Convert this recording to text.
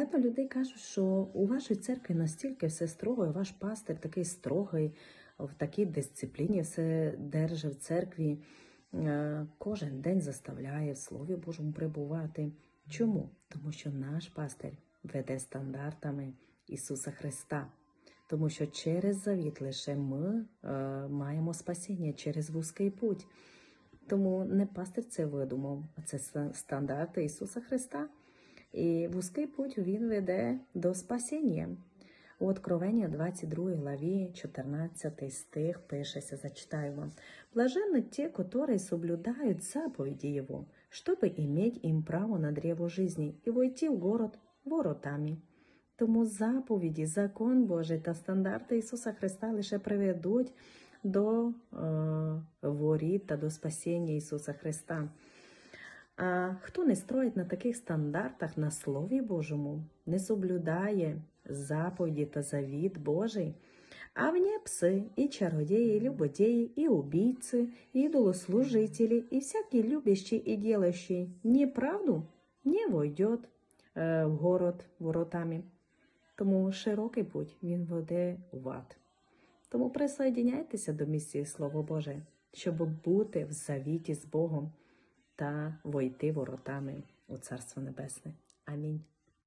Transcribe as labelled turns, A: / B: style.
A: Багато людей кажуть, що у вашій церкві настільки все строго, і ваш пастир такий строгий, в такій дисципліні все держить в церкві, е, кожен день заставляє в Слові Божому прибувати. Чому? Тому що наш пастир веде стандартами Ісуса Христа. Тому що через завіт лише ми е, маємо спасіння через вузький путь. Тому не пастир це видумав, а це стандарти Ісуса Христа. І вузький путь він веде до спасіння. У Откровенні 22 главі, 14 стих пишеться, зачитаю вам. Блаженны те, которые соблюдают заповеди Его, чтобы иметь им право на древо жизни и войти в город воротами. Тому заповіді, закон Божий та стандарти Ісуса Христа лише приведуть до е, воріт та до спасіння Ісуса Христа. А хто не строїть на таких стандартах на Слові Божому, не соблюдає заповіді та завіт Божий, а вне пси, і чародеї, і любодеї, і убийцы, і идолослужители, і всякий любящий і делающий неправду не войдет е, в город воротами. Тому широкий путь він веде в ад. Тому присоединяйтеся до місії Слово Боже, щоб бути в завіті з Богом та войти воротами у Царство Небесне. Амінь.